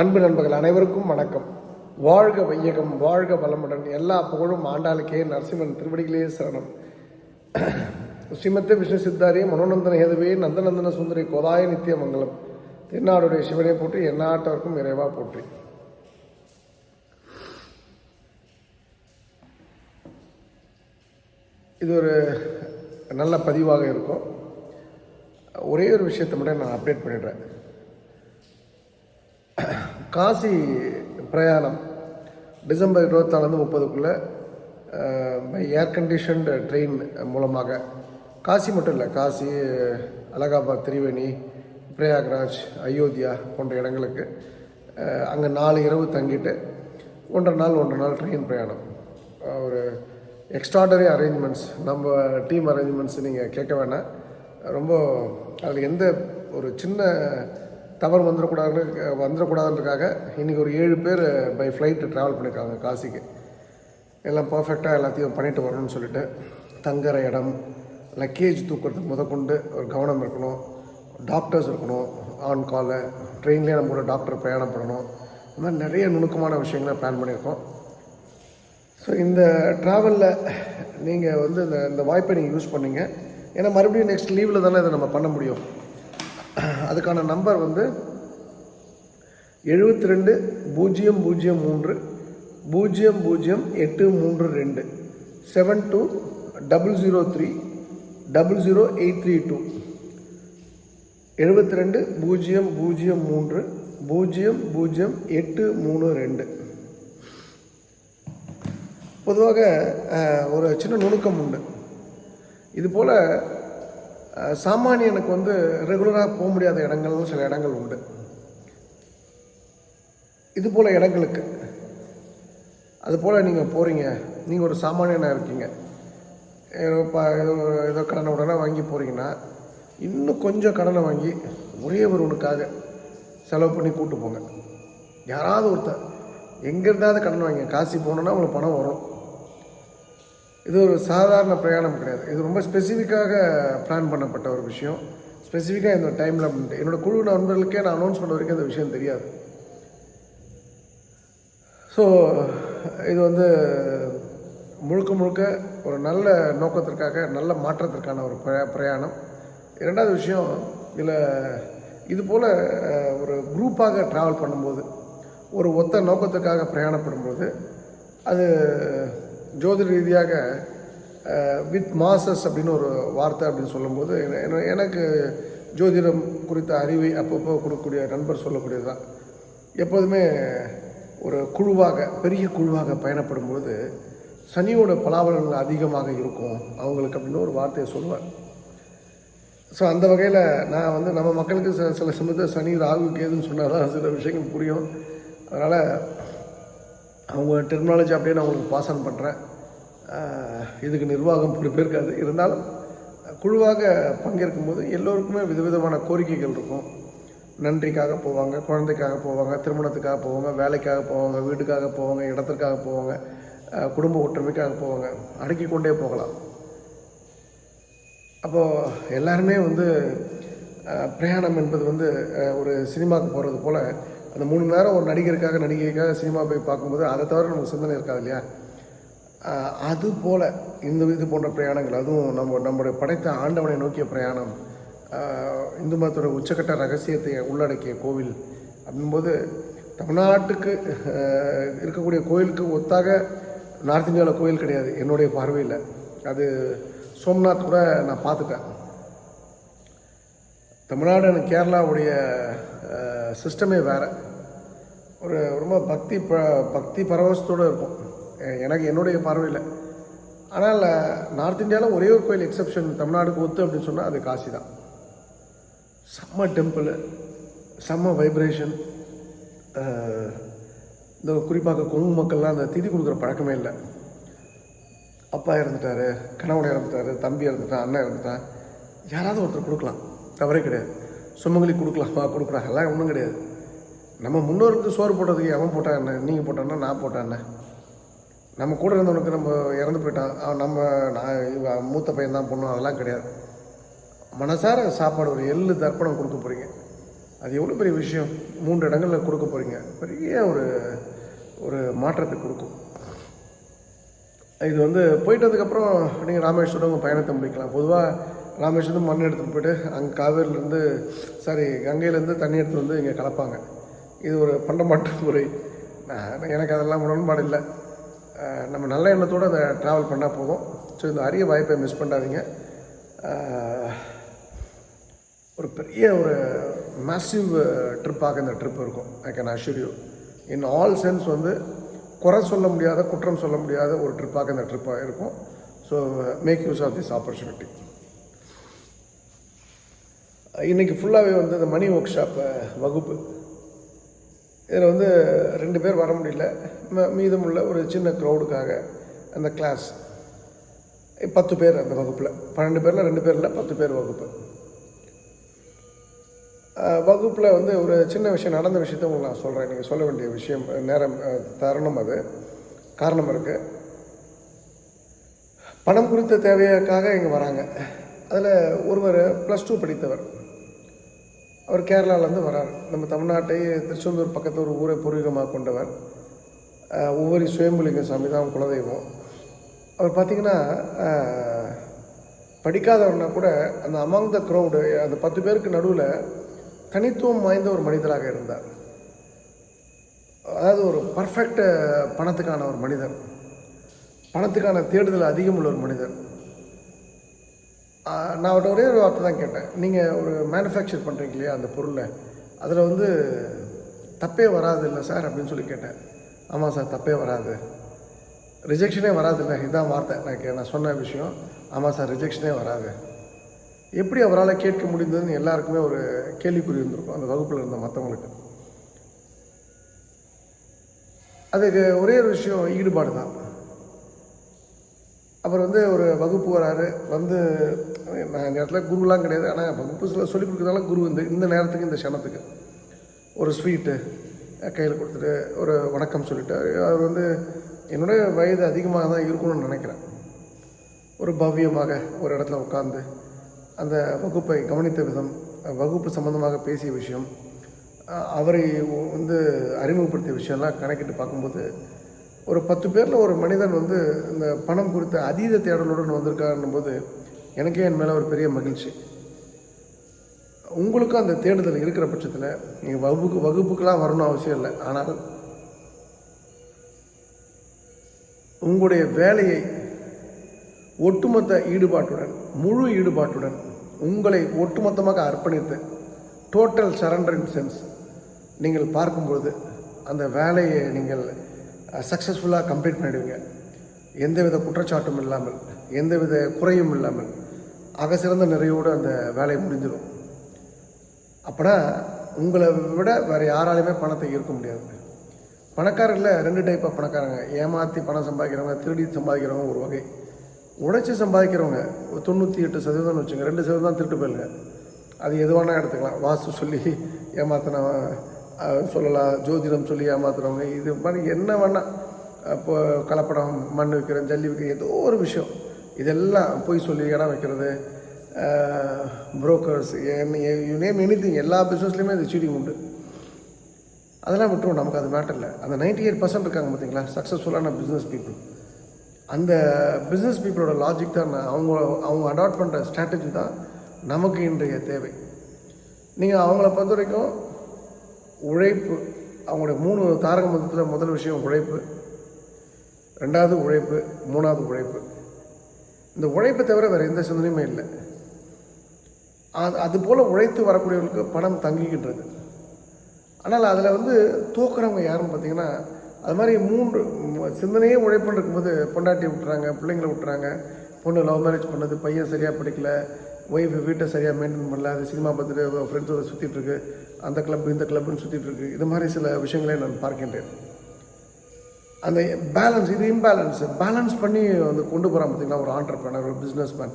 அன்பு நண்பர்கள் அனைவருக்கும் வணக்கம். வாழ்க வையகம் வாழ்க வளமுடன். எல்லா புகழும் ஆண்டாளுக்கே நரசிம்மன் திருவடிகளே சரணம். ஸ்ரீமத்த விஷ்ணு சித்தாரி மனோநந்தன ஹேதுவே நந்தநந்தன சுந்தரி கோதாய நித்திய மங்கலம் திருநாடுடைய சிவனை போற்றி எந்நாட்டவருக்கும் இறைவா போற்றி. இது ஒரு நல்ல பதிவாக இருக்கும். ஒரே ஒரு விஷயத்தை மட்டும் நான் அப்டேட் பண்ணிடுறேன். காசி பிரயாணம் டிசம்பர் இருபத்தாலேருந்து முப்பதுக்குள்ளே பை ஏர் கண்டிஷன்டு ட்ரெயின் மூலமாக. காசி மட்டும் இல்லை காசி அலகாபாத் திரிவேணி பிரயாக்ராஜ் அயோத்தியா போன்ற இடங்களுக்கு அங்கே நாலு இரவு தங்கிட்டு ஒன்றரை நாள் ஒன்றரை நாள் ட்ரெயின் பிரயாணம். ஒரு எக்ஸ்ட்ராடனரி அரேஞ்ச்மெண்ட்ஸ் நம்ம டீம் அரேஞ்ச்மெண்ட்ஸ் நீங்கள் கேட்க வேணாம். ரொம்ப அதில் எந்த ஒரு சின்ன தவறு வந்துடக்கூடாதுன்னு வந்துடக்கூடாதுன்றதுக்காக இன்றைக்கி ஒரு ஏழு பேர் பை ஃப்ளைட்டு ட்ராவல் பண்ணியிருக்காங்க காசிக்கு. எல்லாம் பர்ஃபெக்டாக எல்லாத்தையும் பண்ணிட்டு வரணும்னு சொல்லிட்டு. தங்குற இடம் லக்கேஜ் தூக்குறதுக்கு முதற்கொண்டு ஒரு கவனம் இருக்கணும். டாக்டர்ஸ் இருக்கணும் ஆன் காலு ட்ரெயின்லேயே நம்ம கூட டாக்டர் பிரயாணம் பண்ணணும். இந்த மாதிரி நிறைய நுணுக்கமான விஷயங்களை பிளான் பண்ணியிருக்கோம். ஸோ இந்த ட்ராவலில் நீங்கள் வந்து இந்த இந்த வாய்ப்பை நீங்கள் யூஸ் பண்ணீங்க. ஏன்னா மறுபடியும் நெக்ஸ்ட் லீவில் தானே இதை நம்ம பண்ண முடியும். அதுக்கான நம்பர் வந்து எழுபத்தி ரெண்டு பூஜ்ஜியம் பூஜ்ஜியம் மூன்று பூஜ்ஜியம் பூஜ்ஜியம் எட்டு மூன்று ரெண்டு seven two double zero three double zero eight three two. எழுபத்தி ரெண்டு பூஜ்ஜியம் பூஜ்ஜியம் மூன்று பூஜ்ஜியம் பூஜ்ஜியம் எட்டு மூணு ரெண்டு. பொதுவாக ஒரு சின்ன நுணுக்கம் உண்டு. இது போல் சாமானியனுக்கு வந்து ரெகுலராக போக முடியாத இடங்கள்னு சில இடங்கள் உண்டு. இது போல் இடங்களுக்கு. அது போல் நீங்கள் போகிறீங்க நீங்கள் ஒரு சாமானியனாக இருக்கீங்க. ஏதோ ப ஏதோ ஏதோ கடனை உடனே வாங்கி போகிறீங்கன்னா இன்னும் கொஞ்சம் கடனை வாங்கி ஒரே ஒருவனுக்காக செலவு பண்ணி கூட்டு போங்க. யாராவது ஒருத்தர் எங்கே இருந்தாவது கடன் வாங்க காசி போகணுன்னா உங்களுக்கு பணம் வரும். இது ஒரு சாதாரண பிரயாணம் கிடையாது. இது ரொம்ப ஸ்பெசிஃபிக்காக பிளான் பண்ணப்பட்ட ஒரு விஷயம். ஸ்பெசிஃபிக்காக இந்த டைமில் அப்படின்ட்டு என்னோடய குழு நண்பர்களுக்கே நான் அனௌன்ஸ் பண்ண வரைக்கும் இந்த விஷயம் தெரியாது. ஸோ இது வந்து முழுக்க முழுக்க ஒரு நல்ல நோக்கத்திற்காக நல்ல மாற்றத்திற்கான ஒரு பிரயா பிரயாணம். இரண்டாவது விஷயம் இதில் இது போல் ஒரு குரூப்பாக ட்ராவல் பண்ணும்போது ஒரு ஒத்த நோக்கத்துக்காக பிரயாணப்படும்போது அது ஜோதிட ரீதியாக வித் மாசஸ் அப்படின்னு ஒரு வார்த்தை அப்படின்னு சொல்லும்போது எனக்கு ஜோதிடம் குறித்த அறிவை அப்பப்போ கொடுக்கக்கூடிய நண்பர் சொல்லக்கூடியது தான் எப்போதுமே ஒரு குழுவாக பெரிய குழுவாக பயணப்படும்போது சனியோட பலாபலங்கள் அதிகமாக இருக்கும் அவங்களுக்கு அப்படின்னு ஒரு வார்த்தையை சொல்லுவேன். ஸோ அந்த வகையில் நான் வந்து நம்ம மக்களுக்கு சில சில சமயத்தில் சனி ராகு கேதுன்னு சொன்னால் தான் சில விஷயங்கள் புரியும். அதனால் அவங்க டெக்னாலஜி அப்படியே நான் உங்களுக்கு பாஸ் ஆன் பண்ணுறேன் இதுக்கு நிர்வாகம் பொறுப்பேற்காது இருந்தாலும் குழுவாக பங்கேற்கும் போது எல்லோருக்குமே விதவிதமான கோரிக்கைகள் இருக்கும். நன்றிக்காக போவாங்க குழந்தைக்காக போவாங்க திருமணத்துக்காக போவாங்க வேலைக்காக போவாங்க வீட்டுக்காக போவாங்க இடத்திற்காக போவாங்க குடும்ப ஒற்றுமைக்காக போவாங்க. அடக்கி கொண்டே போகலாம். அப்போது எல்லாருமே வந்து பிரயாணம் என்பது வந்து ஒரு சினிமாவுக்கு போகிறது போல் அந்த மூணு மணி நேரம் ஒரு நடிகருக்காக நடிகைக்காக சினிமா போய் பார்க்கும்போது அதை தவிர நமக்கு சிந்தனை இருக்காது இல்லையா? அது போல் இந்த இது போன்ற பிரயாணங்கள் அதுவும் நம்ம நம்முடைய படைத்த ஆண்டவனை நோக்கிய பிரயாணம் இந்து மதத்தோட உச்சக்கட்ட ரகசியத்தை உள்ளடக்கிய கோவில் அப்படின்போது தமிழ்நாட்டுக்கு இருக்கக்கூடிய கோயிலுக்கு ஒத்தாக நார்த் இந்தியாவில் கோயில் கிடையாது. என்னுடைய பார்வையில். அது சோம்நாத் கூட நான் பார்த்துட்டேன். தமிழ்நாடு அண்ட் கேரளாவுடைய சிஸ்டமே வேறு. ஒரு ரொம்ப பக்தி ப பக்தி பரவசத்தோடு இருக்கும். எனக்கு என்னுடைய பார்வையில். ஆனால் நார்த் இந்தியாவில் ஒரே ஒரு கோயில் எக்ஸப்ஷன் தமிழ்நாடுக்கு ஒத்து அப்படின்னு சொன்னால் அது காசி தான் செம்ம டெம்பிள் செம்ம வைப்ரேஷன் இந்த குறிப்பாக கொங்கு மக்கள்லாம் அந்த திதி கொடுக்குற பழக்கமே இல்லை. அப்பா இறந்துட்டாரு கணவன் இறந்துட்டாரு தம்பி இறந்துட்டான் அண்ணன் இறந்துட்டான். யாராவது ஒருத்தர் கொடுக்கலாம். தவறே கிடையாது. சுமங்கலி கொடுக்கலாமா? கொடுக்கலாம் எல்லாம் ஒன்றும் கிடையாது. நம்ம முன்னோருக்கு சோறு போட்டதுக்கு அவன் போட்டான் என்ன? நீங்கள் போட்டான்னா நான் போட்டேன் என்ன? நம்ம கூட இருந்தவனுக்கு நம்ம இறந்து போயிட்டான் அவன் நம்ம நான் மூத்த பையன் தான் அதெல்லாம் கிடையாது. மனசார சாப்பாடு ஒரு எள்ளு தர்ப்பணம் கொடுக்க போகிறீங்க அது எவ்வளோ பெரிய விஷயம்? மூன்று இடங்களில் கொடுக்க போகிறீங்க பெரிய ஒரு ஒரு மாற்றத்தை கொடுக்கும். இது வந்து போயிட்டதுக்கப்புறம் நீங்கள் ராமேஸ்வரம் பயணத்தை முடிக்கலாம். பொதுவாக ராமேஸ்வரம் மண் எடுத்துகிட்டு போயிட்டு அங்கே காவேரிலேருந்து சாரி கங்கையிலேருந்து தண்ணி எடுத்துகிட்டு வந்து இங்கே கலப்பாங்க. இது ஒரு பண்டமாட்டு முறை. நான் எனக்கு அதெல்லாம் உடன்பாடு இல்லை. நம்ம நல்ல எண்ணத்தோடு அதை ட்ராவல் பண்ணால் போதும். ஸோ இந்த அரிய வாய்ப்பை மிஸ் பண்ணாதீங்க. ஒரு பெரிய ஒரு மேசிவ் ட்ரிப்பாக இந்த ட்ரிப் இருக்கும். I can assure you in all sense வந்து குறை சொல்ல முடியாத குற்றம் சொல்ல முடியாத ஒரு ட்ரிப்பாக இந்த ட்ரிப்பாக இருக்கும். So make use of this opportunity இன்றைக்கி ஃபுல்லாகவே வந்து இந்த மணி ஒர்க் ஷாப் வகுப்பு. இதில் வந்து ரெண்டு பேர் வர முடியல. மீதமுள்ள ஒரு சின்ன க்ரௌடுக்காக அந்த கிளாஸ் பத்து பேர் அந்த வகுப்பில். பன்னெண்டு பேரில் ரெண்டு பேரில் பத்து பேர் வகுப்பு. வகுப்பில் வந்து ஒரு சின்ன விஷயம் நடந்த விஷயத்த உங்களுக்கு நான் சொல்கிறேன் நீங்கள் சொல்ல வேண்டிய விஷயம் நேரம் தருணம் அது. காரணம் இருக்குது பணம் குறித்த தேவைக்காக இங்கே வராங்க. அதில் ஒருவர் ப்ளஸ் டூ படித்தவர். அவர் கேரளாவிலேருந்து வரார். நம்ம தமிழ்நாட்டை திருச்செந்தூர் பக்கத்து ஒரு ஊரை பூர்வீகமாக கொண்டவர். ஒவ்வொரு சுயம்புலிங்க சாமி தான் குலதெய்வம். அவர் பார்த்திங்கன்னா படிக்காதவர்னா கூட அந்த அமாங் த க்ரௌடு அந்த பத்து பேருக்கு நடுவில் தனித்துவம் வாய்ந்த ஒரு மனிதராக இருந்தார். அதாவது ஒரு பர்ஃபெக்ட் பணத்துக்கான ஒரு மனிதர். பணத்துக்கான தேடுதல் அதிகம் உள்ள ஒரு மனிதர். நான் அவர்கிட்ட ஒரே ஒரு வார்த்தை தான் கேட்டேன். நீங்கள் ஒரு மேனுஃபேக்சர் பண்ணுறீங்க இல்லையா அந்த பொருளை? அதில் வந்து தப்பே வராது இல்லை சார் அப்படின்னு சொல்லி கேட்டேன். ஆமாம் சார் தப்பே வராது. ரிஜெக்ஷனே வராது இல்லை இதுதான் வார்த்தை. நான் கே- நான் சொன்ன விஷயம். ஆமாம் சார் ரிஜெக்ஷனே வராது. எப்படி அவரால் கேட்க முடிந்ததுன்னு எல்லாருக்குமே ஒரு கேள்விக்குறி இருந்திருக்கும். அந்த வகுப்பில் இருந்த மற்றவங்களுக்கு அதுக்கு ஒரே ஒரு விஷயம் ஈடுபாடு தான். அப்புறம் வந்து ஒரு வகுப்பு வராரு வந்து நான் இந்த இடத்துல குருலாம் கிடையாது. ஆனால் வகுப்பு சொல்ல சொல்லிக் கொடுக்குறதால குரு இந்த இந்த நேரத்துக்கு இந்த க்ஷணத்துக்கு. ஒரு ஸ்வீட்டு கையில் கொடுத்துட்டு ஒரு வணக்கம் சொல்லிவிட்டு அவர் வந்து என்னுடைய வயது அதிகமாக தான் இருக்கணும்னு நினைக்கிறேன். ஒரு பவ்யமாக ஒரு இடத்துல உட்காந்து அந்த வகுப்பை கவனித்த விதம் வகுப்பு சம்மந்தமாக பேசிய விஷயம் அவரை வந்து அறிமுகப்படுத்திய விஷயம்லாம் கணக்கிட்டு பார்க்கும்போது ஒரு பத்து பேரில் ஒரு மனிதன் வந்து இந்த பணம் குறித்த அதீத தேடலுடன் வந்திருக்காருன்னும் போது எனக்கே என் மேலே ஒரு பெரிய மகிழ்ச்சி. உங்களுக்கும் அந்த தேடுதல் இருக்கிற பட்சத்தில் நீங்கள் வகுப்புக்கு வகுப்புக்கெலாம் வரணும் அவசியம் இல்லை. ஆனால் உங்களுடைய வேலையை ஒட்டுமொத்த ஈடுபாட்டுடன் முழு ஈடுபாட்டுடன் உங்களை ஒட்டுமொத்தமாக அர்ப்பணித்து டோட்டல் சரண்டரிங் சென்ஸ் நீங்கள் பார்க்கும்பொழுது அந்த வேலையை நீங்கள் சக்ஸஸ்ஃபுல்லாக கம்ப்ளீட் பண்ணிடுவீங்க. எந்தவித குற்றச்சாட்டும் இல்லாமல் எந்தவித குறையும் இல்லாமல். அக சிறந்த நிறையோடு அந்த வேலை முடிஞ்சிடும். அப்போனா உங்களை விட வேறு யாராலையுமே பணத்தை ஈர்க்க முடியாது. பணக்காரர்களில் ரெண்டு டைப் ஆஃப் பணக்காரங்க. ஏமாற்றி பணம் சம்பாதிக்கிறவங்க திருடி சம்பாதிக்கிறவங்க ஒரு வகை. உழைச்சி சம்பாதிக்கிறவங்க ஒரு தொண்ணூற்றி எட்டு சதவீதம்னு வச்சுங்க ரெண்டு சதவீதம் தான் திருட்டு போயிருங்க. அது எது வேணால் எடுத்துக்கலாம். வாஸ்து சொல்லி ஏமாத்தினவன் சொல்லலாம். ஜோதிடம் சொல்லி ஏமாத்துறவங்க இது மாதிரி என்ன வேணால் இப்போ கலப்படம் மண் விற்கிறேன் ஜல்லி விற்கிறேன் ஏதோ ஒரு விஷயம். இதெல்லாம் போய் சொல்லி இடம் வைக்கிறது புரோக்கர்ஸ் யூ நேம் எனி எல்லா பிஸ்னஸ்லையுமே இது சீட்டிங் உண்டு. அதெல்லாம் விட்டுருவோம் நமக்கு அது மேட்டர் இல்லை. அந்த நைன்டி எயிட் பர்சன்ட் இருக்காங்க பார்த்தீங்களா சக்ஸஸ்ஃபுல்லான பிஸ்னஸ் பீப்புள் அந்த பிஸ்னஸ் பீப்புளோட லாஜிக் தான் அவங்க அவங்க அடாப்ட் பண்ணுற ஸ்ட்ராட்டஜி தான் நமக்கு இன்றைய தேவை. நீங்கள் அவங்கள பொறுத்த வரைக்கும் உழைப்பு அவங்களுடைய மூணு தாரக மதத்தில் முதல் விஷயம் உழைப்பு ரெண்டாவது உழைப்பு மூணாவது உழைப்பு. இந்த உழைப்பை தவிர வேறு எந்த சிந்தனையுமே இல்லை. அது அது போல் உழைத்து வரக்கூடியவர்களுக்கு பணம் தங்கிக்கின்றது ஆனால் அதில் வந்து தூக்குறவங்க யாருன்னு பார்த்தீங்கன்னா அது மாதிரி மூன்று சிந்தனையே உழைப்புன்னு இருக்கும்போது பொண்டாட்டி விட்டுறாங்க பிள்ளைங்களை விட்டுறாங்க. பொண்ணு லவ் மேரேஜ் பண்ணது பையன் சரியாக படிக்கல ஒய்ஃப் வீட்டை சரியாக மெயின்டைன் பண்ணல அது சினிமா பார்த்துட்டு ஃப்ரெண்ட்ஸோட சுற்றிட்டுருக்கு அந்த கிளப் இந்த கிளப்னு சுற்றிட்டுருக்கு இது மாதிரி சில விஷயங்களை நான் பார்க்கின்றேன். அந்த பேலன்ஸ் இது இம்பேலன்ஸ் பேலன்ஸ் பண்ணி வந்து கொண்டு போகிறான் பார்த்திங்களா ஒரு ஆண்டர்பிரனர் ஒரு பிஸ்னஸ் மேன்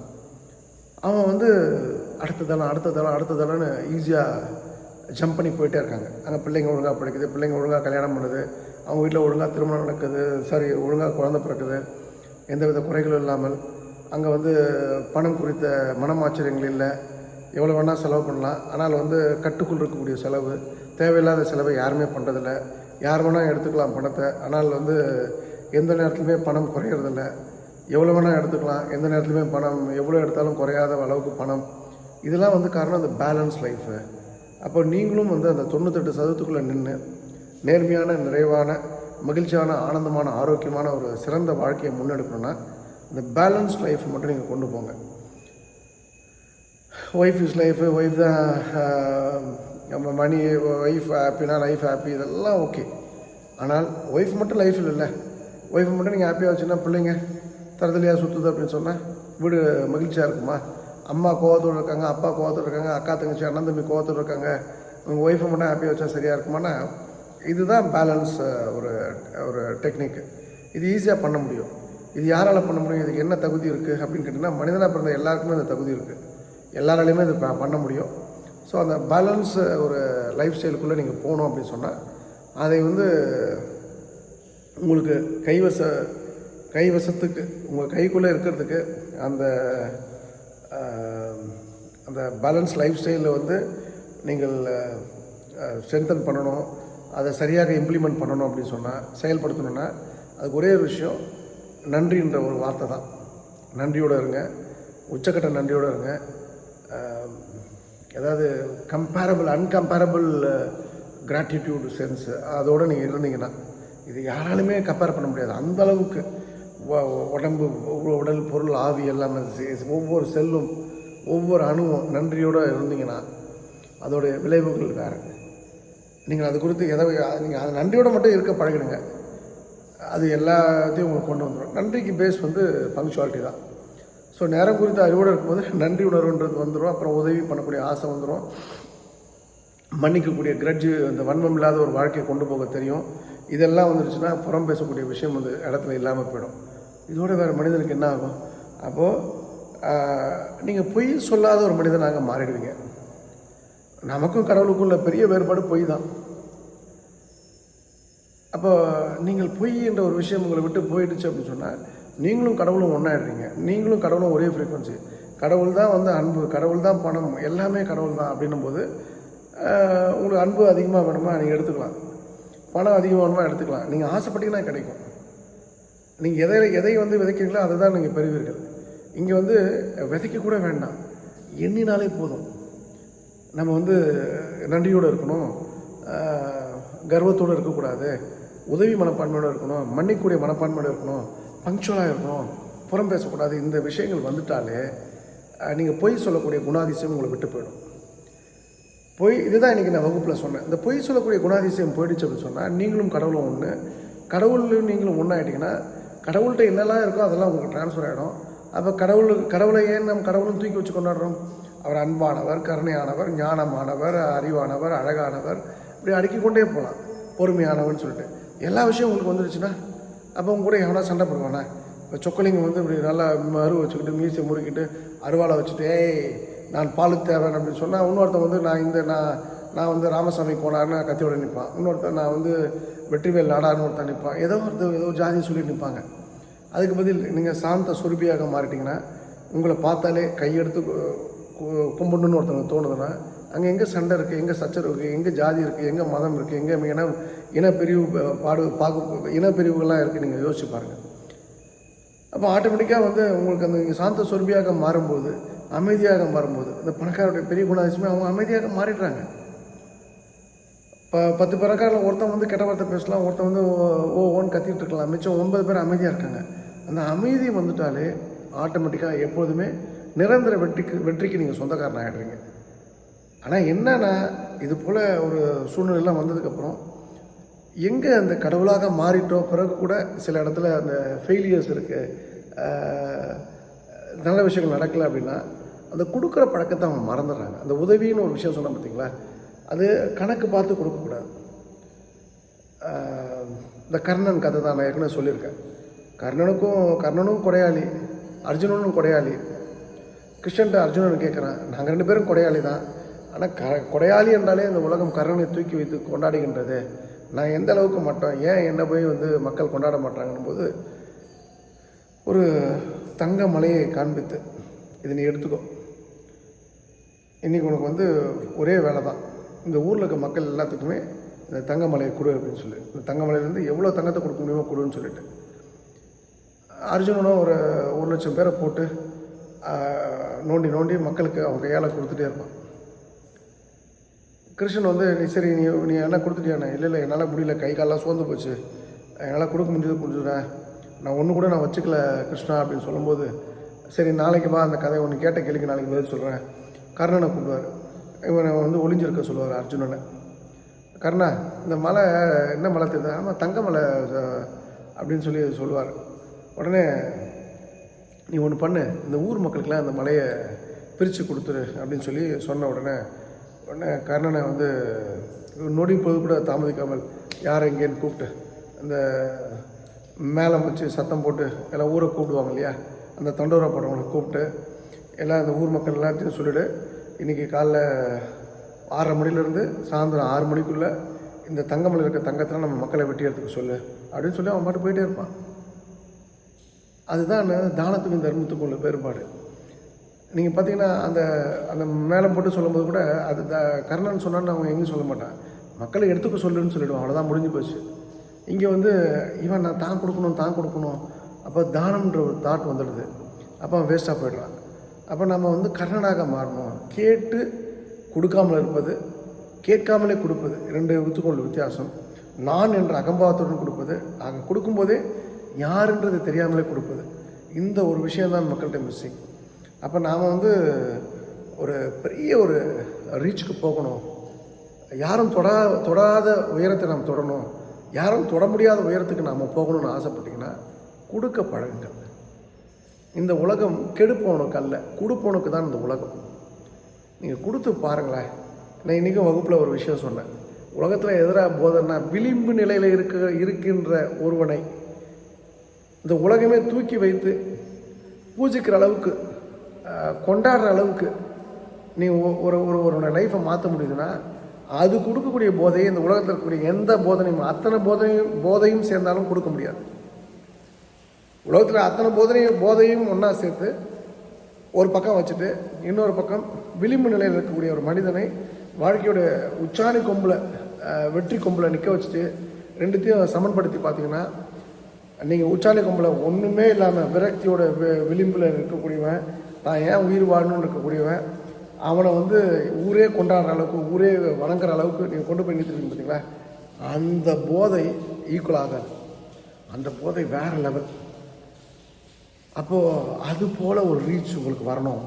அவன் வந்து அடுத்த தளம் அடுத்த தளம் அடுத்த தளம்னு ஈஸியாக ஜம்ப் பண்ணி போயிட்டே இருக்காங்க. அங்கே பிள்ளைங்க ஒழுங்காக படிக்குது பிள்ளைங்க ஒழுங்காக கல்யாணம் பண்ணுது அவங்க வீட்டில் ஒழுங்காக திருமணம் நடக்குது சாரி ஒழுங்காக குழந்த பிறக்குது எந்தவித குறைகளும் இல்லாமல். அங்கே வந்து பணம் குறித்த மனமாச்சரியங்கள் இல்லை. எவ்வளோ வேணால் செலவு பண்ணலாம். ஆனால் வந்து கட்டுக்குள் இருக்கக்கூடிய செலவு தேவையில்லாத செலவை யாருமே பண்ணுறதில்ல யார் வேணால் எடுத்துக்கலாம் பணத்தை. ஆனால் வந்து எந்த நேரத்துலையுமே பணம் குறையிறதில்ல. எவ்வளோ வேணால் எடுத்துக்கலாம். எந்த நேரத்துலையுமே பணம் எவ்வளோ எடுத்தாலும் குறையாத அளவுக்கு பணம். இதெல்லாம் வந்து காரணம் அந்த பேலன்ஸ் லைஃபு அப்போ நீங்களும் வந்து அந்த தொண்ணூத்தெட்டு சதவீதத்துக்குள்ளே நின்று நேர்மையான நிறைவான மகிழ்ச்சியான ஆனந்தமான ஆரோக்கியமான ஒரு சிறந்த வாழ்க்கையை முன்னெடுக்கணும்னா இந்த பேலன்ஸ் லைஃப் மட்டும் நீங்கள் கொண்டு போங்க. ஒய்ஃப் இஸ் லைஃபு ஒய்ஃப் தான் நம்ம மணி ஒய்ஃப் ஹாப்பினா லைஃப் ஹாப்பி இதெல்லாம் ஓகே ஆனால் ஒய்ஃப் மட்டும் லைஃப் இல்லைல்ல ஒய்ஃப் மட்டும் நீங்கள் ஹாப்பியாக வச்சுன்னா பிள்ளைங்க தரத்துலையாக சுற்றுது அப்படின்னு சொன்னால் வீடு மகிழ்ச்சியாக இருக்குமா? அம்மா கோவத்தோடு இருக்காங்க அப்பா கோவத்தோடு இருக்காங்க அக்கா தங்கச்சி அண்ணன் தம்பி கோவத்தோடு இருக்காங்க. உங்கள் ஒய்ஃபை மட்டும் ஹாப்பியாக வச்சா சரியாக இருக்குமானா? இதுதான் பேலன்ஸ் ஒரு ஒரு டெக்னிக் இது ஈஸியாக பண்ண முடியும். இது யாரால் பண்ண முடியும்? இதுக்கு என்ன தகுதி இருக்குது அப்படின்னு கேட்டிங்கன்னா மனிதனாக பிறந்த எல்லாருக்குமே இந்த தகுதி இருக்குது எல்லாராலையுமே இது பண்ண முடியும். ஸோ அந்த பேலன்ஸ் ஒரு லைஃப் ஸ்டைலுக்குள்ளே நீங்கள் போகணும் அப்படின்னு சொன்னால் அதை வந்து உங்களுக்கு கைவச கைவசத்துக்கு உங்கள் கைக்குள்ளே இருக்கிறதுக்கு அந்த அந்த பேலன்ஸ் லைஃப் ஸ்டைலில் வந்து நீங்கள் ஸ்ட்ரென்தன் பண்ணணும் அதை சரியாக இம்ப்ளிமெண்ட் பண்ணணும் அப்படின்னு சொன்னால் செயல்படுத்தணுன்னா அதுக்கு ஒரே ஒரு விஷயம் நன்றின்ற ஒரு வார்த்தை தான். நன்றியோடு இருங்க உச்சக்கட்ட நன்றியோடு இருங்க ஏதாவது கம்பேரபிள் அன்கம்பேரபிள் கிராட்டிடியூட் சென்ஸ் அதோடு நீங்கள் இருந்தீங்கன்னா இது யாராலுமே கம்பேர் பண்ண முடியாது. அந்த அளவுக்கு உடம்பு உடல் பொருள் ஆவி எல்லாமே ஒவ்வொரு செல்லும் ஒவ்வொரு அணுவும் நன்றியோடு இருந்தீங்கன்னா அதோடைய விளைவுகள் வேறு. நீங்கள் அது குறித்து எதை நீங்கள் அது நன்றியோடு மட்டும் இருக்க பழகிடுங்க. அது எல்லாத்தையும் உங்களுக்கு கொண்டு வந்துடும் நன்றிக்கு பேஸ் வந்து பங்க்சுவாலிட்டி தான். ஸோ நேரம் குறித்த அறிவோடு இருக்கும்போது நன்றி உணர்வுன்றது வந்துடும் அப்புறம் உதவி பண்ணக்கூடிய ஆசை வந்துடும் மன்னிக்கக்கூடிய கிரட்ஜு அந்த வன்மம் இல்லாத ஒரு வாழ்க்கையை கொண்டு போக தெரியும். இதெல்லாம் வந்துருச்சுன்னா புறம் பேசக்கூடிய விஷயம் வந்து இடத்துல இல்லாமல் போயிடும். இதோட வேறு மனிதனுக்கு என்ன ஆகும்? அப்போது நீங்கள் பொய் சொல்லாத ஒரு மனிதனாக மாறிடுவீங்க. நமக்கும் கடவுளுக்கும் உள்ள பெரிய வேறுபாடு பொய் தான். அப்போ நீங்கள் பொய் என்ற ஒரு விஷயம் உங்களை விட்டு போயிடுச்சு அப்படின்னு சொன்னால் நீங்களும் கடவுளும் ஒன்றாயிடுறீங்க நீங்களும் கடவுளும் ஒரே ஃப்ரீக்வன்சி கடவுள் தான் வந்து அன்பு கடவுள் தான் பணம் எல்லாமே கடவுள் தான் அப்படின்னும் போது உங்களுக்கு அன்பு அதிகமாக வேணுமா நீங்கள் எடுத்துக்கலாம். பணம் அதிகமாக வேணுமா எடுத்துக்கலாம். நீங்கள் ஆசைப்பட்டீங்கன்னா கிடைக்கும். நீங்கள் எதை எதை வந்து விதைக்கிறீங்களோ அதை தான் நீங்கள் பெறுவீர்கள். இங்கே வந்து விதைக்க கூட வேண்டாம். எண்ணினாலே போதும். நம்ம வந்து நன்றியோடு இருக்கணும். கர்வத்தோடு இருக்கக்கூடாது. உதவி மனப்பான்மையோடு இருக்கணும். மன்னிக்கூடிய மனப்பான்மையோடு இருக்கணும். பங்க்சுவலாக இருக்கணும் புறம் பேசக்கூடாது. இந்த விஷயங்கள் வந்துட்டாலே நீங்கள் பொய் சொல்லக்கூடிய குணாதிசயம் உங்களை விட்டு போயிடும். பொய் இதுதான் இன்றைக்கி நான் வகுப்பில் சொன்னேன். இந்த பொய் சொல்லக்கூடிய குணாதிசயம் போயிடுச்சு அப்படின்னு சொன்னால் நீங்களும் கடவுளும் ஒன்று கடவுளும் நீங்களும் ஒன்றாயிட்டீங்கன்னா கடவுள்கிட்ட என்னெல்லாம் இருக்கோ அதெல்லாம் உங்களுக்கு ட்ரான்ஸ்ஃபர் ஆகிடும் அப்போ கடவுள் கடவுளை ஏன் நம்ம கடவுளும் தூக்கி வச்சு கொண்டாடுறோம்? அவர் அன்பானவர் கருணையானவர் ஞானமானவர் அறிவானவர் அழகானவர் இப்படி அடுக்கிக்கொண்டே போகலாம். பொறுமையானவர்னு சொல்லிட்டு. எல்லா விஷயம் உங்களுக்கு வந்துருச்சுன்னா அப்போ உங்க கூட எவனா சண்டை போடுவானே? இப்போ சொக்கலிங்க வந்து இப்படி நல்லா அருவ வச்சுக்கிட்டு மீசை முறுக்கிட்டு அருவாளை வச்சுட்டு ஏய் நான் பால் தேவைன்னு அப்படின்னு சொன்னால் இன்னொருத்தன் வந்து நான் இந்த நான் நான் வந்து ராமசாமி போனார்னு கத்தியோட நிற்பான் இன்னொருத்தன் நான் வந்து வெற்றிவேல் நாடார்னு ஒருத்தன் நிற்பான் ஏதோ ஒருத்தர் ஏதோ ஜாதி சொல்லிட்டு நிற்பாங்க அதுக்கு பதில் நீங்கள் சாந்த சுருபியாக மாறிட்டிங்கன்னா உங்களை பார்த்தாலே கையெடுத்து கும்பிடணுன்னு ஒருத்தவங்க தோணுதுன்னா அங்கே எங்கே சண்டை இருக்குது எங்கே சச்சரவு இருக்குது எங்கே ஜாதி இருக்குது எங்கே மதம் இருக்குது எங்கே இன இனப்பிரிவு ப- பாடு பார்க்க இனப்பிரிவுகள்லாம் இருக்குது நீங்கள் யோசிச்சு பாருங்கள் அப்போ ஆட்டோமேட்டிக்காக வந்து உங்களுக்கு அந்த நீங்கள் சாந்த சொர்பியாக மாறும்போது அமைதியாக மாறும்போது இந்த பணக்காரருடைய பெரிய குணாதிசயமே அவங்க அமைதியாக மாறிடுறாங்க. இப்போ பத்து பணக்காரில் ஒருத்தன் வந்து கெட்ட வார்த்தை பேசலாம் ஒருத்தன் வந்து ஓ- ஓ கத்திக்கிட்டு இருக்கலாம். மிச்சம் ஒன்பது பேர் அமைதியாக இருக்காங்க. அந்த அமைதி வந்துட்டாலே ஆட்டோமேட்டிக்காக எப்போதுமே நிரந்தர வெற்றிக்கு வெற்றிக்கு நீங்கள் சொந்தக்காரன் ஆகிடுறீங்க ஆனால் என்னென்னா இது போல் ஒரு சூழ்நிலைலாம் வந்ததுக்கப்புறம் எங்கே அந்த கடவுளாக மாறிட்டோம் பிறகு கூட சில இடத்துல அந்த ஃபெயிலியர்ஸ் இருக்குது நல்ல விஷயங்கள் நடக்கலை அப்படின்னா அந்த கொடுக்குற பழக்கத்தை அவங்க மறந்துடுறாங்க. அந்த உதவின்னு ஒரு விஷயம் சொன்னால் பார்த்தீங்களா? அது கணக்கு பார்த்து கொடுக்கக்கூடாது. இந்த கர்ணன் கதை தான் நான் ஏற்கனவே சொல்லியிருக்கேன். கர்ணனுக்கும் கர்ணனும் கொடையாளி அர்ஜுனனும் கொடையாளி. கிருஷ்ணன்ட்ட அர்ஜுனன் கேட்குறான் நாங்கள் ரெண்டு பேரும் கொடையாளி தான். ஆனால் க கொடையாளி என்றாலே இந்த உலகம் கர்ணனை தூக்கி வைத்து கொண்டாடுகின்றது. நான் எந்த அளவுக்கு மாட்டோம் ஏன் என்ன போய் வந்து மக்கள் கொண்டாட மாட்டாங்கன்னும் போது ஒரு தங்க மலையை காண்பித்து இதை நீ எடுத்துக்கோ. இன்றைக்கி உனக்கு வந்து ஒரே வேலை தான். இந்த ஊரில் இருக்க மக்கள் எல்லாத்துக்குமே இந்த தங்கமலையை கொடு அப்படின்னு சொல்லி. இந்த தங்கமலையிலேருந்து எவ்வளோ தங்கத்தை கொடுக்க முடியுமோ கொடுன்னு சொல்லிட்டு. அர்ஜுனனும் ஒரு ஒரு லட்சம் பேரை போட்டு நோண்டி நோண்டி மக்களுக்கு அவன் கையால் கொடுத்துட்டே இருப்பான். கிருஷ்ணன் வந்து நீ சரி நீ நீ என்ன கொடுத்துட்டியாண்ணே இல்லை இல்லை என்னால் முடியல. கை காலெலாம் சோர்ந்து போச்சு. என்னால் கொடுக்க முடிஞ்சது புரிஞ்சுடுறேன் நான் ஒன்று கூட நான் வச்சுக்கல கிருஷ்ணா அப்படின்னு சொல்லும்போது சரி நாளைக்கு வா அந்த கதை ஒன்று கேட்ட கேள்விக்கு நாளைக்கு பதில் சொல்கிறேன் கர்ணனை கூப்பிடுவார். இவனை வந்து ஒளிஞ்சிருக்க சொல்லுவார் அர்ஜுனனை. கர்ணா இந்த மலை என்ன மலை தெரியுது? ஆமாம் தங்க மலை அப்படின்னு சொல்லி சொல்லுவார். உடனே நீ ஒன்று பண்ணு. இந்த ஊர் மக்களுக்கெல்லாம் அந்த மலையை பிரித்து கொடுத்துரு அப்படின்னு சொல்லி சொன்ன உடனே உடனே கர்ணனை வந்து நொடி போது கூட தாமதிக்காமல் யார் எங்கேன்னு கூப்பிட்டு அந்த மேலே வச்சு சத்தம் போட்டு எல்லாம் ஊரை கூப்பிடுவாங்க இல்லையா? அந்த தண்டோரா படவங்களை கூப்பிட்டு எல்லாம் அந்த ஊர் மக்கள் எல்லாத்தையும் சொல்லிவிடு இன்றைக்கி காலைல ஆறரை மணிலேருந்து சாயந்தரம் ஆறு மணிக்குள்ளே இந்த தங்கமலை இருக்க தங்கத்தில் நம்ம மக்களை வெட்டி எடுத்துக்க சொல்லு அப்படின்னு சொல்லி அவன் பாட்டு போயிட்டே இருப்பான். அதுதான் தானத்துக்கும் தர்மத்துக்கும் உள்ள வேறுபாடு. நீங்கள் பார்த்தீங்கன்னா அந்த அந்த மேலே போட்டு சொல்லும்போது கூட அது த கர்ணன் சொன்னான்னு அவங்க எங்கேயும் சொல்ல மாட்டான் மக்களை எடுத்துக்க சொல்லுன்னு சொல்லிடுவான் அவ்வளோதான் முடிஞ்சு போச்சு. இங்கே வந்து இவன் நான் தான் கொடுக்கணும் தான் கொடுக்கணும். அப்போ தானம்ன்ற ஒரு தாட் வந்துடுது. அப்போ அவன் வேஸ்ட்டாக போயிடுறான். அப்போ நம்ம வந்து கர்ணனாக மாறணும். கேட்டு கொடுக்காமல் இருப்பது கேட்காமலே கொடுப்பது ரெண்டு வித்துக்குள்ள வித்தியாசம். நான் என்ற அகம்பாவத்துடன் கொடுப்பது அங்கே கொடுக்கும்போதே யாருன்றது தெரியாமலே கொடுப்பது. இந்த ஒரு விஷயம்தான் மக்கள்கிட்ட மிஸ்ஸிங் அப்போ நாம் வந்து ஒரு பெரிய ஒரு ரீச்சுக்கு போகணும். யாரும் தொடா தொடாத உயரத்தை நாம் தொடணும். யாரும் தொட முடியாத உயரத்துக்கு நாம் போகணும்னு ஆசைப்பட்டீங்கன்னா கொடுக்க பழகுங்கள் இந்த உலகம் கெடுப்பவனுக்கு அல்ல கொடுப்பவனுக்கு தான் இந்த உலகம். நீங்கள் கொடுத்து பாருங்களேன். நான் இன்றைக்கும் வகுப்பில் ஒரு விஷயம் சொன்னேன். உலகத்தில் எதிராக போதன்னா விளிம்பு நிலையில் இருக்க இருக்கின்ற ஒருவனை இந்த உலகமே தூக்கி வைத்து பூஜிக்கிற அளவுக்கு கொண்டாடுற அளவுக்கு நீ ஒரு ஒரு ஒரு லைஃப்பை மாற்ற முடியுதுன்னா அது கொடுக்கக்கூடிய போதையை இந்த உலகத்தில் இருக்கக்கூடிய எந்த போதனையும் அத்தனை போதனையும் போதையும் சேர்ந்தாலும் கொடுக்க முடியாது. உலகத்தில் அத்தனை போதனையும் போதையும் ஒன்றா சேர்த்து ஒரு பக்கம் வச்சுட்டு இன்னொரு பக்கம் விளிம்பு நிலையில் இருக்கக்கூடிய ஒரு மனிதனை வாழ்க்கையோட உச்சாணி கொம்பில் வெற்றி கொம்பில் நிற்க வச்சுட்டு ரெண்டுத்தையும் சமன்படுத்தி பார்த்தீங்கன்னா நீங்கள் உச்சாணி கொம்பில் ஒன்றுமே இல்லாமல் விரக்தியோட விளிம்பில் இருக்கக்கூடியவன் நான் ஏன் உயிர் வாழணும்னு இருக்கக்கூடியவன் அவனை வந்து ஊரே கொண்டாடுற அளவுக்கு ஊரே வணங்குற அளவுக்கு நீங்கள் கொண்டு போய் நிறுத்துறீங்க பார்த்தீங்களா அந்த போதை ஈக்குவல் ஆகாது. அந்த போதை வேறு லெவல் அப்போது அது போல் ஒரு ரீச் உங்களுக்கு வரணும்.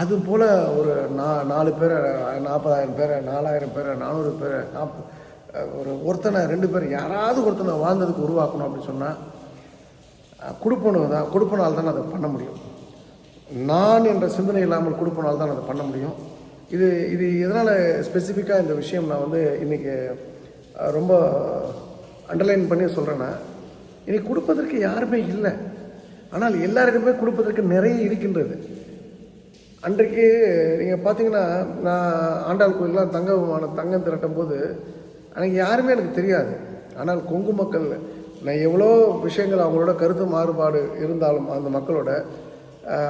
அது போல் ஒரு நா நாலு பேரை நாற்பதாயிரம் பேரை நாலாயிரம் பேரை நானூறு பேரை நாற்பது ஒரு ஒருத்தனை ரெண்டு பேர் யாராவது ஒருத்தனை வாழ்ந்ததுக்கு உருவாக்கணும் அப்படின்னு சொன்னால் கொடுப்பனு தான் கொடுப்பனால் தான் அதை பண்ண முடியும். நான் என்ற சிந்தனை இல்லாமல் கொடுப்பனால் தான் அதை பண்ண முடியும். இது இது எதனால் ஸ்பெசிஃபிக்காக இந்த விஷயம் நான் வந்து இன்றைக்கி ரொம்ப அண்டர்லைன் பண்ணி சொல்கிறேன்னா இன்றைக்கி கொடுப்பதற்கு யாருமே இல்லை. ஆனால் எல்லாருக்குமே கொடுப்பதற்கு நிறைய இருக்கின்றது. அன்றைக்கு நீங்கள் பார்த்தீங்கன்னா நான் ஆண்டாள் கோயிலெலாம் தங்க விமானம் தங்கம் திரட்டும் போது அன்றைக்கி யாருமே எனக்கு தெரியாது. ஆனால் கொங்கு மக்கள் நான் எவ்வளோ விஷயங்கள் அவங்களோட கருத்து மாறுபாடு இருந்தாலும் அந்த மக்களோட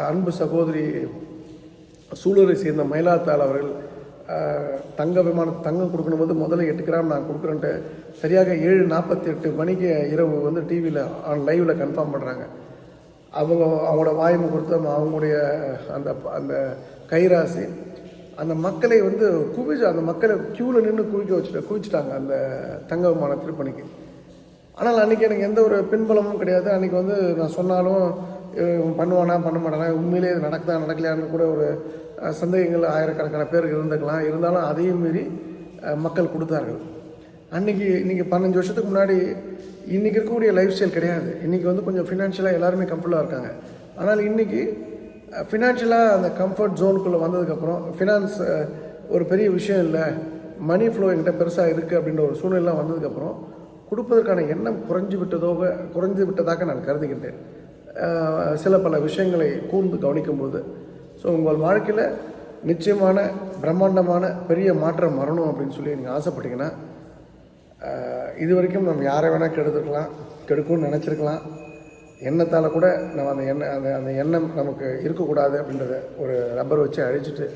அன்பு சகோதரி சூலூரை சேர்ந்த மயிலாத்தாள் அவர்கள் தங்க விமானம் தங்கம் கொடுக்கணும் போது முதல்ல எட்டு கிராம் நான் கொடுக்குறேன்ட்டு சரியாக ஏழு நாற்பத்தி எட்டு மணிக்கு இரவு வந்து டிவியில் ஆன் லைவில் கன்ஃபார்ம் பண்ணுறாங்க அவங்க அவங்களோட வாய் முகூர்த்தம் அவங்களுடைய அந்த அந்த கைராசி அந்த மக்களை வந்து குவிச்சு அந்த மக்களை க்யூவில் நின்று குவிக்க வச்சுட்டு குவிச்சிட்டாங்க அந்த தங்க விமான திருப்பணிக்கு. ஆனால் அன்றைக்கி எனக்கு எந்த ஒரு பின்பலமும் கிடையாது. அன்றைக்கி வந்து நான் சொன்னாலும் பண்ணுவானா பண்ண மாட்டானா? உண்மையிலே இது நடக்குதா நடக்கலையான்னு கூட ஒரு சந்தேகங்கள் ஆயிரக்கணக்கான பேர் இருந்துக்கலாம் இருந்தாலும் அதையும் மீறி மக்கள் கொடுத்தார்கள். அன்றைக்கி இன்றைக்கி பதினஞ்சு வருஷத்துக்கு முன்னாடி இன்றைக்கி இருக்கக்கூடிய லைஃப் ஸ்டைல் கிடையாது. இன்றைக்கி வந்து கொஞ்சம் ஃபினான்ஷியலாக எல்லாருமே கம்ஃபர்டாக இருக்காங்க. ஆனால் இன்றைக்கி ஃபினான்ஷியலாக அந்த கம்ஃபர்ட் ஜோனுக்குள்ளே வந்ததுக்கப்புறம் ஃபினான்ஸ் ஒரு பெரிய விஷயம் இல்லை. மணி ஃப்ளோ என்கிட்ட பெருசாக இருக்குது அப்படின்ற ஒரு சூழ்நிலாம் வந்ததுக்கப்புறம் கொடுப்பதற்கான எண்ணம் குறைஞ்சு விட்டதோ குறைஞ்சு விட்டதாக நான் கருதுகின்றேன். சில பல விஷயங்களை கூர்ந்து கவனிக்கும்போது ஸோ உங்கள் வாழ்க்கையில் நிச்சயமான பிரம்மாண்டமான பெரிய மாற்றம் வரணும் அப்படின்னு சொல்லி நீங்கள் ஆசைப்பட்டீங்கன்னா இது வரைக்கும் நம்ம யாரை வேணால் கெடுத்துருக்கலாம் கெடுக்கும்னு நினச்சிருக்கலாம். எண்ணத்தால் கூட நம்ம அந்த எண்ணெய் அந்த அந்த எண்ணம் நமக்கு இருக்கக்கூடாது அப்படின்றத ஒரு ரப்பர் வச்சு அழிச்சிட்டு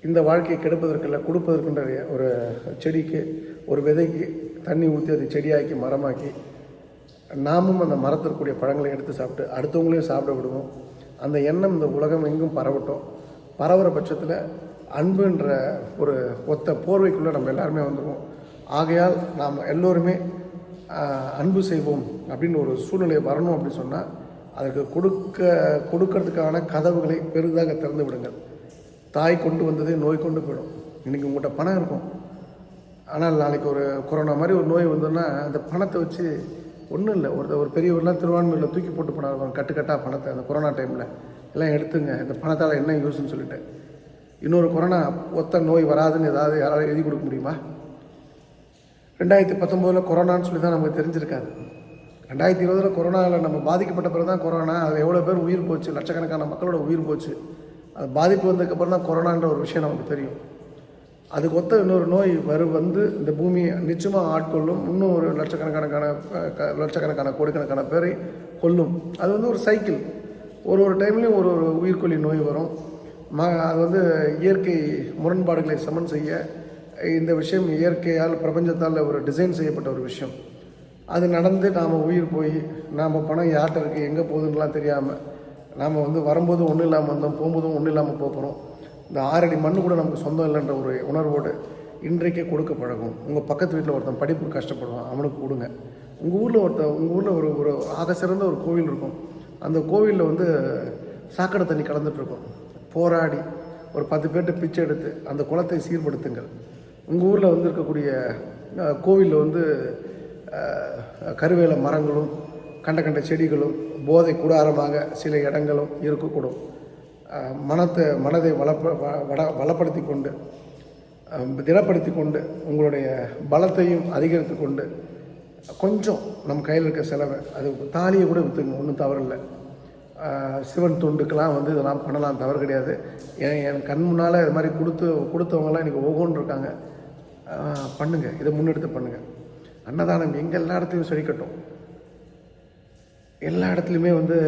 இந்த வாழ்க்கையை கெடுப்பதற்கு இல்லை கொடுப்பதற்குன்ற ஒரு செடிக்கு ஒரு விதைக்கு தண்ணி ஊற்றி அதை செடியாக்கி மரமாக்கி நாமும் அந்த மரத்திற்குரிய பழங்களை எடுத்து சாப்பிட்டு அடுத்தவங்களையும் சாப்பிட விடுவோம். அந்த எண்ணம் இந்த உலகம் எங்கும் பரவட்டும். பரவுற பட்சத்தில் அன்புன்ற ஒரு ஒத்த போர்வைக்குள்ளே நம்ம எல்லாருமே வந்துடுவோம் ஆகையால் நாம் எல்லோருமே அன்பு செய்வோம் அப்படின்னு ஒரு சூழ்நிலையை வரணும் அப்படின்னு சொன்னால் அதற்கு கொடுக்க கொடுக்கறதுக்கான கதவுகளை பெரிதாக திறந்து விடுங்கள். தாய் கொண்டு வந்ததே நோய் கொண்டு போயிடும். இன்றைக்கி உங்கள்கிட்ட பணம் இருக்கும். ஆனால் நாளைக்கு ஒரு கொரோனா மாதிரி ஒரு நோய் வந்தோன்னா அந்த பணத்தை வச்சு ஒன்றும் இல்லை. ஒரு ஒரு பெரியவர்லாம் திருவான்மையில் தூக்கி போட்டு போனாங்க கட்டு பணத்தை அந்த கொரோனா டைமில் எல்லாம் எடுத்துங்க. இந்த பணத்தால் என்ன யூஸ்ன்னு சொல்லிட்டு. இன்னொரு கொரோனா ஒத்த நோய் வராதுன்னு ஏதாவது யாராவது எழுதி கொடுக்க முடியுமா? ரெண்டாயிரத்தி பத்தொம்போதில் கொரோனான்னு சொல்லி தான் நமக்கு தெரிஞ்சிருக்காது. ரெண்டாயிரத்தி இருபதில் கொரோனாவில் நம்ம பாதிக்கப்பட்ட பிறகு தான் கொரோனா. அது எவ்வளோ பேர் உயிர் போச்சு? லட்சக்கணக்கான மக்களோட உயிர் போச்சு. அது பாதிப்பு வந்ததுக்கப்புறம் தான் கொரோனான்ற ஒரு விஷயம் நமக்கு தெரியும். அதுக்கு ஒத்த இன்னொரு நோய் வரு வந்து இந்த பூமியை நிச்சயமாக ஆட்கொள்ளும். இன்னும் ஒரு லட்சக்கணக்கான க- லட்சக்கணக்கான கோடிக்கணக்கான பேரை கொல்லும். அது வந்து ஒரு சைக்கிள். ஒரு ஒரு டைம்லேயும் ஒரு ஒரு உயிர்கொல்லி நோய் வரும். ம அது வந்து இயற்கை முரண்பாடுகளை சமன் செய்ய இந்த விஷயம் இயற்கையால் பிரபஞ்சத்தால் ஒரு டிசைன் செய்யப்பட்ட ஒரு விஷயம். அது நடந்து நாம் உயிர் போய் நாம் பணம் யார்கிட்ட இருக்குது எங்கே போகுதுன்னெலாம் தெரியாமல் நாம் வந்து வரும்போதும் ஒன்றும் இல்லாமல் வந்தோம் போகும்போதும் ஒன்றும் இல்லாமல் போகிறோம் இந்த ஆறடி மண்ணு கூட நமக்கு சொந்தம் இல்லைன்ற ஒரு உணர்வோடு இன்றைக்கே கொடுக்க பழகும். உங்கள் பக்கத்து வீட்டில் ஒருத்தன் படிப்பு கஷ்டப்படுவான் அவனுக்கு கொடுங்க. உங்கள் ஊரில் ஒருத்தன் உங்கள் ஊரில் ஒரு ஒரு ஆக சிறந்த ஒரு கோவில் இருக்கும். அந்த கோவிலில் வந்து சாக்கடை தண்ணி கலந்துட்டுருக்கும் போராடி ஒரு பத்து பேர்கிட்ட பிச்சை எடுத்து அந்த குளத்தை சீர்படுத்துங்கள். உங்கள் ஊரில் வந்து இருக்கக்கூடிய கோவிலில் வந்து கருவேல மரங்களும் கண்ட கண்ட செடிகளும் போதை கூடாரமாக சில இடங்களும் இருக்கக்கூடும். மனத்தை மனதை வளப்ப வ- வட வளப்படுத்தி கொண்டு திடப்படுத்தி கொண்டு உங்களுடைய பலத்தையும் அதிகரித்து கொண்டு கொஞ்சம் நம்ம கையில் இருக்க செலவை அது தாலியை கூட விற்றுங்க ஒன்றும் தவறில்லை. சிவன் தொண்டுக்கெல்லாம் வந்து இதெல்லாம் பண்ணலாம் தவறு கிடையாது. என் என் கண் முன்னால் இது மாதிரி கொடுத்து கொடுத்தவங்கலாம் இன்றைக்கி ஒவ்வொன்று இருக்காங்க. பண்ணுங்கள் இதை முன்னெடுத்து பண்ணுங்கள் அன்னதானம் எங்கள் எல்லா இடத்துலையும் செழிக்கட்டும். எல்லா இடத்துலையுமே வந்து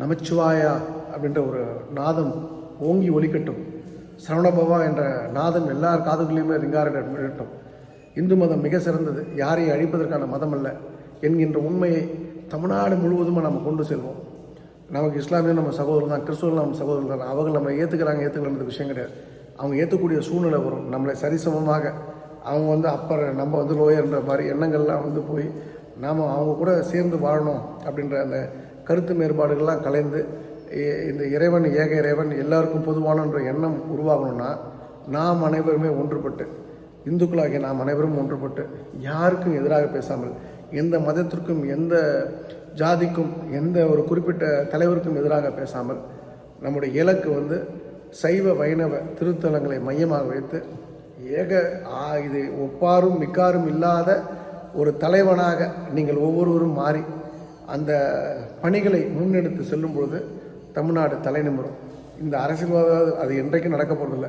நமச்சிவாயா அப்படின்ற ஒரு நாதம் ஓங்கி ஒலிக்கட்டும் சரவணபவா என்ற நாதம் எல்லார் காதுகளிலுமே ரிங்காரிடட்டும் இந்து மதம் மிக சிறந்தது. யாரையும் அழிப்பதற்கான மதம் அல்ல என்கின்ற உண்மையை தமிழ்நாடு முழுவதுமாக நம்ம கொண்டு செல்வோம். நமக்கு இஸ்லாமியும் நம்ம சகோதரர் தான் கிறிஸ்துவர்கள் நம்ம சகோதரர் தான். அவங்க நம்ம ஏற்றுக்கிறாங்க ஏற்றுக்கிறது விஷயம் கிடையாது. அவங்க ஏற்றக்கூடிய சூழ்நிலை வரும். நம்மளை சரிசமமாக அவங்க வந்து அப்பர் நம்ம வந்து லோயர்ன்ற மாதிரி எண்ணங்கள்லாம் வந்து போய் நாம் அவங்க கூட சேர்ந்து வாழணும் அப்படின்ற அந்த கருத்து மேற்பாடுகள்லாம் கலைந்து இந்த இறைவன் ஏக இறைவன் எல்லாருக்கும் பொதுவானன்ற எண்ணம் உருவாகணும்னா நாம் அனைவருமே ஒன்றுபட்டு இந்துக்களாகிய நாம் அனைவரும் ஒன்றுபட்டு யாருக்கும் எதிராக பேசாமல் எந்த மதத்திற்கும் எந்த ஜாதிக்கும் எந்த ஒரு குறிப்பிட்ட தலைவருக்கும் எதிராக பேசாமல் நம்முடைய இலக்கு வந்து சைவ வைணவ திருத்தலங்களை மையமாக வைத்து ஏக இது ஒப்பாரும் மிக்காரும் இல்லாத ஒரு தலைவனாக நீங்கள் ஒவ்வொருவரும் மாறி அந்த பணிகளை முன்னெடுத்து செல்லும் பொழுது தமிழ்நாடு தலைநிமிரும் இந்த அரசியல்வாத அது என்றைக்கும் நடக்க போகிறதில்ல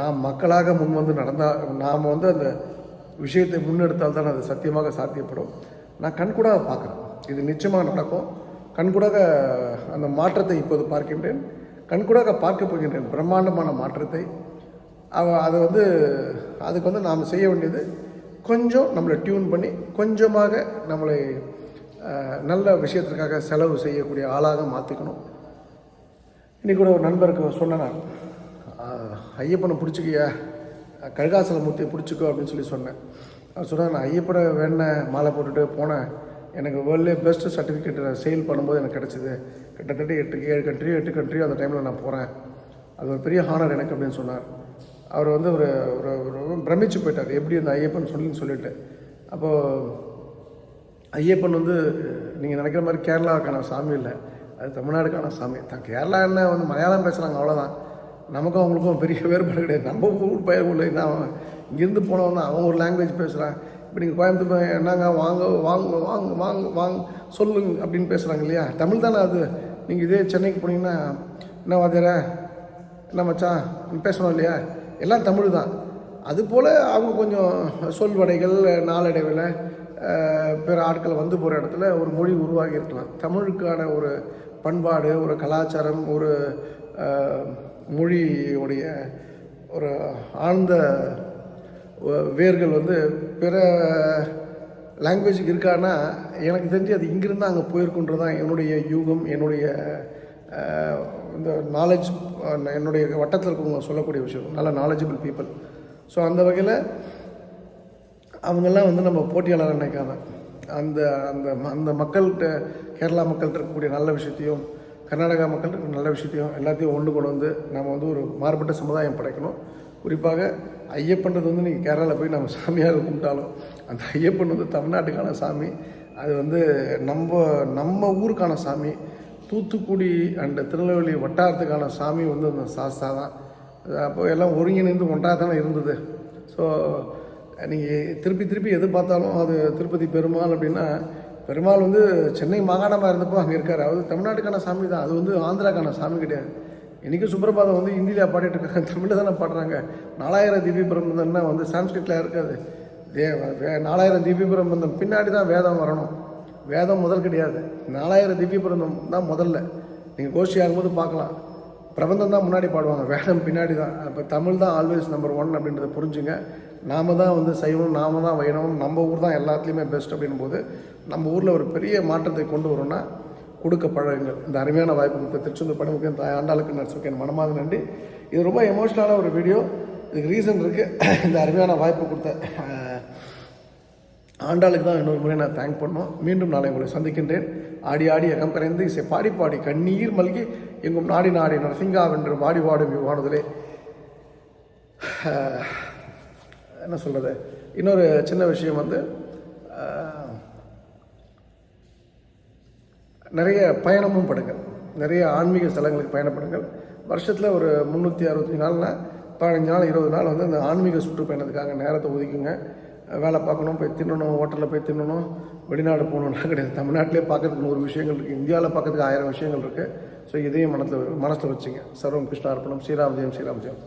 நாம் மக்களாக முன் வந்து நடந்தால் நாம் வந்து அந்த விஷயத்தை முன்னெடுத்தால் தான் அது சத்தியமாக சாத்தியப்படும். நான் கண்கூடாக பார்க்குறேன். இது நிச்சயமாக நடக்கும். கண்கூடாக அந்த மாற்றத்தை இப்போது பார்க்கின்றேன். கண்கூடாக பார்க்க போகின்றேன். பிரம்மாண்டமான மாற்றத்தை. அதை வந்து அதுக்கு வந்து நாம் செய்ய வேண்டியது கொஞ்சம் நம்மளை டியூன் பண்ணி கொஞ்சமாக நம்மளை நல்ல விஷயத்திற்காக செலவு செய்யக்கூடிய ஆளாக மாற்றிக்கணும் இன்றைக்கி கூட ஒரு நண்பருக்கு சொன்னேன் நான். ஐயப்பனை பிடிச்சிக்கியா கழுகாசல மூர்த்தியை பிடிச்சிக்கோ அப்படின்னு சொல்லி சொன்னேன். அவர் சொன்னார் நான் ஐயப்பனை வேண மாலை போட்டுட்டு போனேன். எனக்கு வேர்ல்டே பெஸ்ட் சர்டிஃபிகேட் சேல் பண்ணும்போது எனக்கு கிடச்சிது. கிட்டத்தட்ட எட்டு ஏழு கண்ட்ரியோ எட்டு கண்ட்ரியோ அந்த டைமில் நான் போகிறேன் அது ஒரு பெரிய ஹானர் எனக்கு அப்படின்னு சொன்னார். அவர் வந்து ஒரு ஒரு ஒரு பிரமிச்சு போயிட்டார். எப்படி அந்த ஐயப்பன் சொல்லின்னு சொல்லிட்டு. அப்போது ஐயப்பன் வந்து நீங்கள் நினைக்கிற மாதிரி கேரளாவுக்கான சாமி இல்லை. அது தமிழ்நாடுக்கான சாமி. தான் கேரளா என்ன வந்து மலையாளம் பேசுகிறாங்க அவ்வளோதான் நமக்கும் அவங்களுக்கும் பெரிய வேறுபாடு கிடையாது. நம்ம ஊர் பயிர் உள்ள அவன். இங்கேருந்து போனவன் தான். அவன் ஒரு லாங்குவேஜ் பேசுகிறான் இப்போ நீங்கள் கோயம்புத்தூர் என்னங்க வாங்க வாங்க வாங்க வாங்க வாங்க சொல்லுங்க அப்படின்னு பேசுகிறாங்க இல்லையா? தமிழ் தானே அது. நீங்கள் இதே சென்னைக்கு போனீங்கன்னா என்ன வாத்தியார? என்ன மச்சான்? பேசணும் இல்லையா? எல்லாம் தமிழ் தான். அதுபோல் அவங்க கொஞ்சம் சொல்வடைகள் நாளடைவில் பிற ஆட்கள் வந்து போகிற இடத்துல ஒரு மொழி உருவாகி இருக்கலாம். தமிழுக்கான ஒரு பண்பாடு ஒரு கலாச்சாரம் ஒரு மொழியுடைய ஒரு ஆழ்ந்த வேர்கள் வந்து பிற லாங்குவேஜுக்கு இருக்கான்னா எனக்கு தெரிஞ்சு அது இங்கிருந்து அங்கே போயிருக்குன்றது தான் என்னுடைய யூகம் என்னுடைய இந்த நாலேஜ் என்னுடைய வட்டத்தில் இருக்கவங்க சொல்லக்கூடிய விஷயம். நல்ல நாலேஜபிள் பீப்புள் ஸோ அந்த வகையில் அவங்கெல்லாம் வந்து நம்ம போட்டியாளர் நினைக்காம அந்த அந்த ம- அந்த மக்கள்கிட்ட கேரளா மக்கள்கிட்ட இருக்கக்கூடிய நல்ல விஷயத்தையும் கர்நாடகா மக்கள்கிட்ட நல்ல விஷயத்தையும் எல்லாத்தையும் ஒன்று கொண்டு வந்து நம்ம வந்து ஒரு மாறுபட்ட சமுதாயம் படைக்கணும். குறிப்பாக ஐயப்பன்றது வந்து நீங்கள் கேரளாவில் போய் நம்ம சாமியாக கும்பிட்டாலும் அந்த ஐயப்பன் வந்து தமிழ்நாட்டுக்கான சாமி அது வந்து நம்ம நம்ம ஊருக்கான சாமி தூத்துக்குடி அண்ட் திருநெல்வேலி வட்டாரத்துக்கான சாமி வந்து அந்த சாஸ்தா தான். அப்போ எல்லாம் ஒருங்கிணைந்து ஒன்றாக தானே இருந்தது. ஸோ நீங்கள் திருப்பி திருப்பி எது பார்த்தாலும் அது திருப்பதி பெருமாள் அப்படின்னா பெருமாள் வந்து சென்னை மாகாணமாக இருந்தப்போ அங்கே இருக்கார். அது தமிழ்நாட்டுக்கான சாமி தான். அது வந்து ஆந்திராக்கான சாமி கிடையாது. இன்றைக்கும் சுப்ரபாதம் வந்து இந்தியில பாடிட்டு இருக்காங்க. தமிழில் தானே பாடுறாங்க. நாலாயிரம் திவ்ய பிரபந்தம்னா வந்து சான்ஸ்கிரிட்டில் இருக்காது. தே வே- நாலாயிரம் திவ்ய பிரபந்தம். பின்னாடி தான் வேதம் வரணும். வேதம் முதல் கிடையாது. நாலாயிரம் திவ்ய பிரபந்தம் தான் முதல்ல. நீங்கள் கோஷ்டி ஆகும்போது பார்க்கலாம். பிரபந்தம் தான் முன்னாடி பாடுவாங்க. வேதம் பின்னாடி தான் இப்போ தமிழ் தான் ஆல்வேஸ் நம்பர் ஒன் அப்படின்றத புரிஞ்சுங்க. நாம தான் வந்து சைவம் நாம தான் வைணவம் நம்ம ஊர் தான் எல்லாத்துலேயுமே பெஸ்ட் அப்படின்னும் போது நம்ம ஊரில் ஒரு பெரிய மாற்றத்தை கொண்டு வரோம்னா கொடுக்க பழகுங்கள். இந்த அருமையான வாய்ப்பு கொடுத்த திருச்செந்தூர் படமுக்கு தாய் ஆண்டாளுக்கு நடிச்சிருக்கேன். மனமாத நன்றி. இது ரொம்ப எமோஷ்னலான ஒரு வீடியோ இதுக்கு ரீசன் இருக்குது இந்த அருமையான வாய்ப்பு கொடுத்த ஆண்டாளுக்கு தான் இன்னொரு முறை நான் தேங்க் பண்ணோம் மீண்டும் நாளை உங்களை சந்திக்கின்றேன். ஆடி ஆடி அகம் கரைந்து இசை பாடி பாடி கண்ணீர் மல்கி எங்கும் நாடி நாடி நரசிங்கா வென்று பாடி பாடும் இவ்வாடுதலே என்ன சொல்கிறது இன்னொரு சின்ன விஷயம் வந்து நிறைய பயணமும் படுங்கள். நிறைய ஆன்மீக ஸ்தலங்களுக்கு பயணப்படுங்கள். வருஷத்தில் ஒரு முந்நூற்றி அறுபத்தஞ்சு நாள்னா பதினஞ்சு நாள் இருபது நாள் வந்து அந்த ஆன்மீக சுற்றுப்பயணத்துக்காக நேரத்தை ஒதுக்குங்க. வேலை பார்க்கணும் போய் தின்னணும் ஹோட்டலில் போய் தின்னணும் வெளிநாடு போகணும்னா கிடையாது. தமிழ்நாட்டிலே பார்க்கறதுக்கு நூறு விஷயங்கள் இருக்குது இந்தியாவில் பார்க்கறதுக்கு ஆயிரம் விஷயங்கள் இருக்குது ஸோ இதையும் மனத்தில் மனசில் வச்சுங்க. சர்வம் கிருஷ்ணார்ப்பணம் ஸ்ரீராம் ஜெயம் ஸ்ரீராம் ஜெயம்